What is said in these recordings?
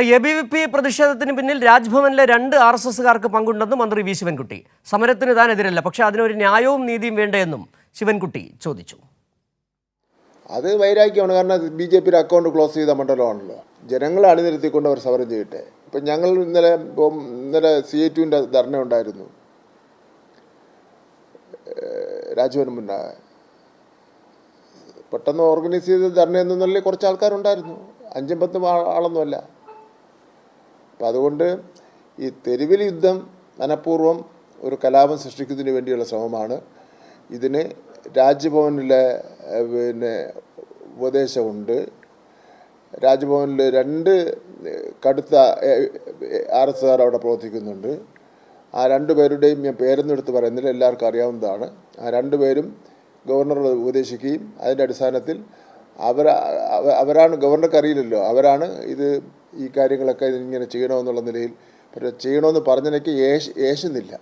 A B V P പ്രതിഷേധത്തിന് പിന്നിൽ രാജ്ഭവനിലെ രണ്ട് ആർ എസ് എസുകാർക്ക് പങ്കുണ്ടെന്ന് മന്ത്രി വി ശിവൻകുട്ടി. സമരത്തിന് താൻ എതിരല്ല പക്ഷേ അതിനൊരു ന്യായവും നീതിയും വേണ്ടേയെന്നും ശിവൻകുട്ടി ചോദിച്ചു. അത് വൈരാഗ്യമാണ്. കാരണം ബി ജെ പിയുടെ അക്കൗണ്ട് ക്ലോസ് ചെയ്ത മണ്ഡലമാണല്ലോ. ജനങ്ങളെ അണിനിരത്തിക്കൊണ്ട് അവർ സമരം ചെയ്യട്ടെ ഇപ്പം ഞങ്ങൾ ഇന്നലെ ഇപ്പം ഇന്നലെ സി എ ടുവിന്റെ ധർണ ഉണ്ടായിരുന്നു. രാജ്ഭവൻ രാജ്ഭവന് മുന്നേ. പെട്ടെന്ന് ഓർഗനൈസ് ചെയ്ത ധർണ എന്നല്ലേ കുറച്ച് ആൾക്കാരുണ്ടായിരുന്നു. അഞ്ചും പത്തും ആളൊന്നുമല്ല. അപ്പം അതുകൊണ്ട് ഈ തെരുവിൽ യുദ്ധം മനഃപൂർവം ഒരു കലാപം സൃഷ്ടിക്കുന്നതിന് വേണ്ടിയുള്ള ശ്രമമാണ്. ഇതിന് രാജ്ഭവനിലെ പിന്നെ ഉപദേശമുണ്ട്. രാജ്ഭവനിൽ രണ്ട് കടുത്ത ആർ എസ് ആർ അവിടെ പ്രവർത്തിക്കുന്നുണ്ട്. ആ രണ്ടു പേരുടെയും ഞാൻ പേരൊന്നും എടുത്ത് പറയുന്നില്ല എല്ലാവർക്കും അറിയാവുന്നതാണ്. ആ രണ്ട് പേരും ഗവർണർ ഉപദേശിക്കുകയും അതിന്റെ അടിസ്ഥാനത്തിൽ അവർ അവരാണ് ഗവർണർക്ക് അറിയില്ലല്ലോ അവരാണ് ഇത് ഈ കാര്യങ്ങളൊക്കെ ഇങ്ങനെ ചെയ്യണമെന്നുള്ള നിലയിൽ പക്ഷേ ചെയ്യണമെന്ന് പറഞ്ഞതിനൊക്കെ യേശ് യേശുന്നില്ല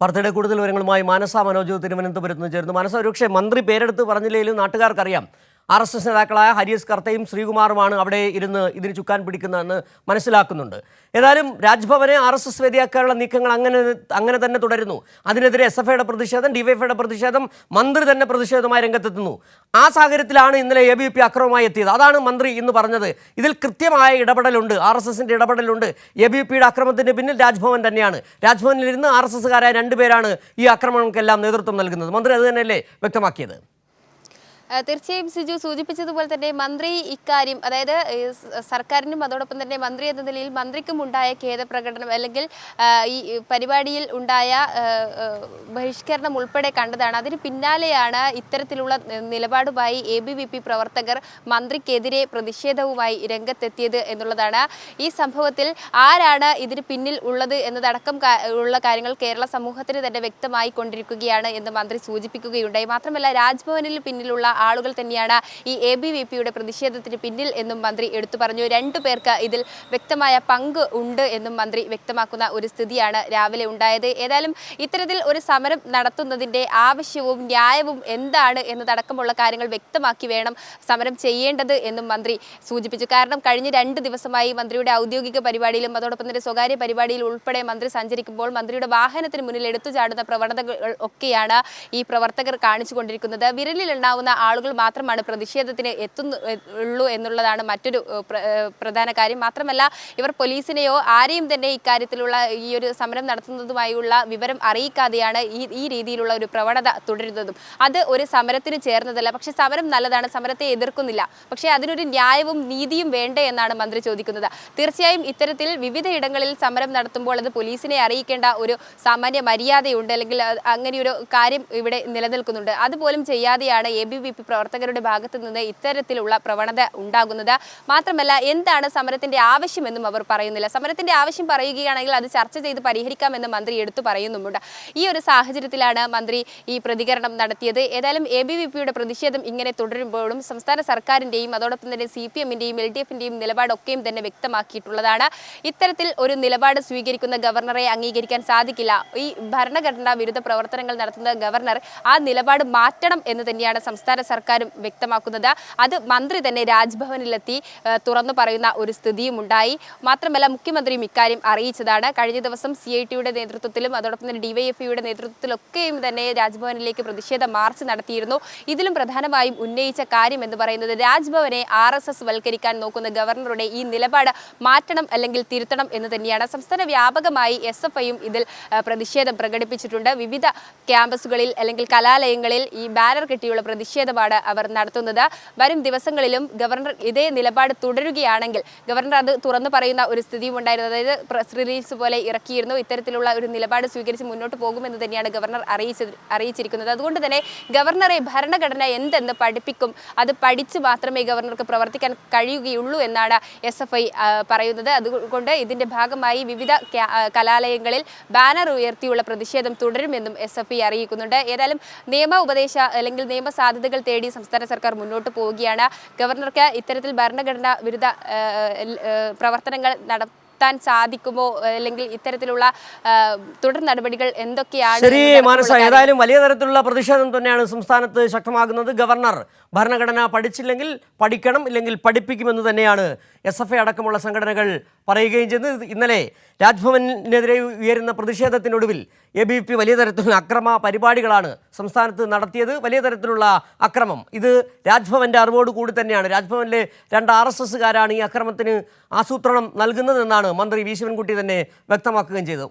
വാർത്തയുടെ കൂടുതൽ വിവരങ്ങളുമായി മാനസ മനോജ് തിരുവനന്തപുരത്ത് നിന്ന് ചേർന്നു മാനസ ഒരുപക്ഷെ മന്ത്രി പേരെടുത്ത് പറഞ്ഞില്ലെങ്കിലും നാട്ടുകാർക്കറിയാം. ആർ എസ് എസ് നേതാക്കളായ ഹരിയസ് കർത്തയും ശ്രീകുമാറുമാണ് അവിടെ ഇരുന്ന് ഇതിന് ചുക്കാൻ പിടിക്കുന്നതെന്ന് മനസ്സിലാക്കുന്നുണ്ട്. ഏതായാലും രാജ്ഭവനെ ആർ എസ് എസ് വേദിയാക്കാനുള്ള നീക്കങ്ങൾ അങ്ങനെ അങ്ങനെ തന്നെ തുടരുന്നു. അതിനെതിരെ എസ് എഫ് ഐയുടെ പ്രതിഷേധം ഡിവൈഎഫ്ഐയുടെ പ്രതിഷേധം മന്ത്രി തന്നെ പ്രതിഷേധമായി രംഗത്തെത്തുന്നു. ആ സാഹചര്യത്തിലാണ് ഇന്നലെ എ ബി പി അക്രമമായി എത്തിയത്. അതാണ് മന്ത്രി ഇന്ന് പറഞ്ഞത്. ഇതിൽ കൃത്യമായ ഇടപെടലുണ്ട്. ആർ എസ് എസിന്റെ ഇടപെടലുണ്ട്. എ ബി പിയുടെ അക്രമത്തിന് പിന്നിൽ രാജ്ഭവൻ തന്നെയാണ്. രാജ്ഭവനിൽ ഇരുന്ന് ആർ എസ് എസ്സുകാരായ രണ്ടുപേരാണ് ഈ ആക്രമണങ്ങൾക്കെല്ലാം നേതൃത്വം നൽകുന്നത്. മന്ത്രി അത് തന്നെയല്ലേ വ്യക്തമാക്കിയത്? തീർച്ചയായും സിജു സൂചിപ്പിച്ചതുപോലെ തന്നെ മന്ത്രി ഇക്കാര്യം അതായത് സർക്കാരിനും അതോടൊപ്പം തന്നെ മന്ത്രി എന്ന നിലയിൽ മന്ത്രിക്കും ഉണ്ടായ ഖേദപ്രകടനം അല്ലെങ്കിൽ ഈ പരിപാടിയിൽ ഉണ്ടായ ബഹിഷ്കരണം ഉൾപ്പെടെ കണ്ടതാണ്. അതിന് പിന്നാലെയാണ് ഇത്തരത്തിലുള്ള നിലപാടുമായി എ ബി വി പി പ്രവർത്തകർ മന്ത്രിക്കെതിരെ പ്രതിഷേധവുമായി രംഗത്തെത്തിയത് എന്നുള്ളതാണ് ഈ സംഭവത്തിൽ ആരാണ് ഇതിന് പിന്നിൽ ഉള്ളത് എന്നതടക്കം ഉള്ള കാര്യങ്ങൾ കേരള സമൂഹത്തിന് തന്നെ വ്യക്തമായി കൊണ്ടിരിക്കുകയാണ് എന്ന് മന്ത്രി സൂചിപ്പിക്കുകയുണ്ടായി. മാത്രമല്ല രാജ്ഭവനിൽ പിന്നിലുള്ള ആളുകൾ തന്നെയാണ് ഈ എ ബി വി പിയുടെ പ്രതിഷേധത്തിന് പിന്നിൽ എന്നും മന്ത്രി എടുത്തു പറഞ്ഞു. രണ്ടു പേർക്ക് ഇതിൽ വ്യക്തമായ പങ്ക് ഉണ്ട് എന്നും മന്ത്രി വ്യക്തമാക്കുന്ന ഒരു സ്ഥിതിയാണ് രാവിലെ ഉണ്ടായത്. ഏതായാലും ഇത്തരത്തിൽ ഒരു സമരം നടത്തുന്നതിന്റെ ആവശ്യവും ന്യായവും എന്താണ് എന്നതടക്കമുള്ള കാര്യങ്ങൾ വ്യക്തമാക്കി വേണം സമരം ചെയ്യേണ്ടത് എന്നും മന്ത്രി സൂചിപ്പിച്ചു. കാരണം കഴിഞ്ഞ രണ്ട് ദിവസമായി മന്ത്രിയുടെ ഔദ്യോഗിക പരിപാടിയിലും അതോടൊപ്പം തന്നെ സ്വകാര്യ പരിപാടിയിൽ ഉൾപ്പെടെ മന്ത്രി സഞ്ചരിക്കുമ്പോൾ മന്ത്രിയുടെ വാഹനത്തിന് മുന്നിൽ എടുത്തു ചാടുന്ന പ്രവണതകൾ ഒക്കെയാണ് ഈ പ്രവർത്തകർ കാണിച്ചുകൊണ്ടിരിക്കുന്നത് വിരലിൽ എണ്ണാവുന്ന ആളുകൾ മാത്രമാണ് പ്രതിഷേധത്തിന് എത്തുന്നു ഉള്ളൂ എന്നുള്ളതാണ് മറ്റൊരു പ്രധാന കാര്യം. മാത്രമല്ല ഇവർ പോലീസിനെയോ ആരെയും തന്നെ ഇക്കാര്യത്തിലുള്ള ഈ ഒരു സമരം നടത്തുന്നതുമായുള്ള വിവരം അറിയിക്കാതെയാണ് ഈ ഈ രീതിയിലുള്ള ഒരു പ്രവണത തുടരുന്നതും. അത് ഒരു സമരത്തിന് ചേർന്നതല്ല. പക്ഷേ സമരം നല്ലതാണ്. സമരത്തെ എതിർക്കുന്നില്ല. പക്ഷേ അതിനൊരു ന്യായവും നീതിയും വേണ്ടേ എന്നാണ് മന്ത്രി ചോദിക്കുന്നത്. തീർച്ചയായും ഇത്തരത്തിൽ വിവിധ ഇടങ്ങളിൽ സമരം നടത്തുമ്പോൾ അത് പോലീസിനെ അറിയിക്കേണ്ട ഒരു സാമാന്യ മര്യാദയുണ്ട്. അല്ലെങ്കിൽ അങ്ങനെയൊരു കാര്യം ഇവിടെ നിലനിൽക്കുന്നുണ്ട്. അതുപോലും ചെയ്യാതെയാണ് എ ബി വി പി പ്രവർത്തകരുടെ ഭാഗത്തു നിന്ന് ഇത്തരത്തിലുള്ള പ്രവണത ഉണ്ടാകുന്നത്. മാത്രമല്ല എന്താണ് സമരത്തിന്റെ ആവശ്യമെന്നും അവർ പറയുന്നില്ല. സമരത്തിന്റെ ആവശ്യം പറയുകയാണെങ്കിൽ അത് ചർച്ച ചെയ്ത് പരിഹരിക്കാമെന്ന് മന്ത്രി എടുത്തു പറയുന്നുമുണ്ട്. ഈ ഒരു സാഹചര്യത്തിലാണ് മന്ത്രി ഈ പ്രതികരണം നടത്തിയത്. ഏതായാലും എ ബി വി പിയുടെ പ്രതിഷേധം ഇങ്ങനെ തുടരുമ്പോഴും സംസ്ഥാന സർക്കാരിന്റെയും അതോടൊപ്പം തന്നെ സി പി എമ്മിന്റെയും എൽ ഡി എഫിന്റെയും നിലപാടൊക്കെയും തന്നെ വ്യക്തമാക്കിയിട്ടുള്ളതാണ്. ഇത്തരത്തിൽ ഒരു നിലപാട് സ്വീകരിക്കുന്ന ഗവർണറെ അംഗീകരിക്കാൻ സാധിക്കില്ല. ഈ ഭരണഘടനാ വിരുദ്ധ പ്രവർത്തനങ്ങൾ നടത്തുന്ന ഗവർണർ ആ നിലപാട് മാറ്റണം എന്ന് തന്നെയാണ് സംസ്ഥാന സർക്കാരും വ്യക്തമാക്കുന്നത്. അത് മന്ത്രി തന്നെ രാജ്ഭവനിലെത്തി തുറന്നു പറയുന്ന ഒരു സ്ഥിതിയും ഉണ്ടായി. മാത്രമല്ല മുഖ്യമന്ത്രിയും ഇക്കാര്യം അറിയിച്ചതാണ്. കഴിഞ്ഞ ദിവസം സി ഐ ടിയുടെ നേതൃത്വത്തിലും അതോടൊപ്പം തന്നെ ഡിവൈഎഫ്ഐയുടെ നേതൃത്വത്തിലൊക്കെയും തന്നെ രാജ്ഭവനിലേക്ക് പ്രതിഷേധ മാർച്ച് നടത്തിയിരുന്നു. ഇതിലും പ്രധാനമായും ഉന്നയിച്ച കാര്യം എന്ന് പറയുന്നത് രാജ്ഭവനെ ആർ എസ് എസ് വൽക്കരിക്കാൻ നോക്കുന്ന ഗവർണറുടെ ഈ നിലപാട് മാറ്റണം അല്ലെങ്കിൽ തിരുത്തണം എന്ന് തന്നെയാണ്. സംസ്ഥാന വ്യാപകമായി എസ് എഫ് ഐയും ഇതിൽ പ്രതിഷേധം പ്രകടിപ്പിച്ചിട്ടുണ്ട്. വിവിധ ക്യാമ്പസുകളിൽ അല്ലെങ്കിൽ കലാലയങ്ങളിൽ ഈ ബാനർ കെട്ടിയുള്ള പ്രതിഷേധമാണ് അവർ നടത്തുന്നത്. വരും ദിവസങ്ങളിലും ഗവർണർ ഇതേ നിലപാട് തുടരുകയാണെങ്കിൽ ഗവർണർ അത് തുറന്നു പറയുന്ന ഒരു സ്ഥിതിയും ഉണ്ടായിരുന്നു. അതായത് പ്രസ് റിലീസ് പോലെ ഇറക്കിയിരുന്നു. ഇത്തരത്തിലുള്ള ഒരു നിലപാട് സ്വീകരിച്ച് മുന്നോട്ട് പോകുമെന്ന് തന്നെയാണ് ഗവർണർ അറിയിച്ചത് അറിയിച്ചിരിക്കുന്നത്. അതുകൊണ്ട് തന്നെ ഗവർണറെ ഭരണഘടന എന്തെന്ന് പഠിപ്പിക്കും? അത് പഠിച്ച് മാത്രമേ ഗവർണർക്ക് പ്രവർത്തിക്കാൻ കഴിയുകയുള്ളൂ എന്നാണ് എസ് എഫ് ഐ പറയുന്നത്. അതുകൊണ്ട് ഇതിന്റെ ഭാഗമായി വിവിധ കലാലയങ്ങളിൽ ബാനർ ഉയർത്തിയുള്ള പ്രതിഷേധം തുടരുമെന്നും എസ് എഫ് ഐ അറിയിക്കുന്നുണ്ട്. ഏതായാലും നിയമ ഉപദേശ അല്ലെങ്കിൽ നിയമ സാധ്യതകൾ തേടി സംസ്ഥാന സർക്കാർ മുന്നോട്ട് പോവുകയാണ്. ഗവർണർക്ക് ഇത്തരത്തിൽ ഭരണഘടനാ വിരുദ്ധ പ്രവർത്തനങ്ങൾ നട എത്താൻ സാധിക്കുമോ? അല്ലെങ്കിൽ ഇത്തരത്തിലുള്ള ആ, തുടർ നടപടികൾ എന്തൊക്കെയാണ് ശരി എന്നതടക്കമുള്ള മാനസ ഏതായാലും വലിയ തരത്തിലുള്ള പ്രതിഷേധം തന്നെയാണ് സംസ്ഥാനത്ത് ശക്തമാകുന്നത്. ഗവർണർ ഭരണഘടന പഠിച്ചില്ലെങ്കിൽ പഠിക്കണം ഇല്ലെങ്കിൽ പഠിപ്പിക്കുമെന്ന് തന്നെയാണ് എസ് എഫ് ഐ അടക്കമുള്ള സംഘടനകൾ പറയുകയും ചെയ്തത് ഇന്നലെ രാജ്ഭവനെതിരെ ഉയരുന്ന പ്രതിഷേധത്തിനൊടുവിൽ എ ബി പി വലിയ തരത്തിലുള്ള അക്രമ പരിപാടികളാണ് സംസ്ഥാനത്ത് നടത്തിയത്. വലിയ തരത്തിലുള്ള അക്രമം. ഇത് രാജ്ഭവന്റെ അറിവോട് കൂടി തന്നെയാണ്. രാജ്ഭവനിലെ രണ്ട് ആർ എസ് എസ്സുകാരാണ് ഈ അക്രമത്തിന് ആസൂത്രണം നൽകുന്നതെന്നാണ് മന്ത്രി വി ശിവൻകുട്ടി തന്നെ വ്യക്തമാക്കുകയും ചെയ്തത്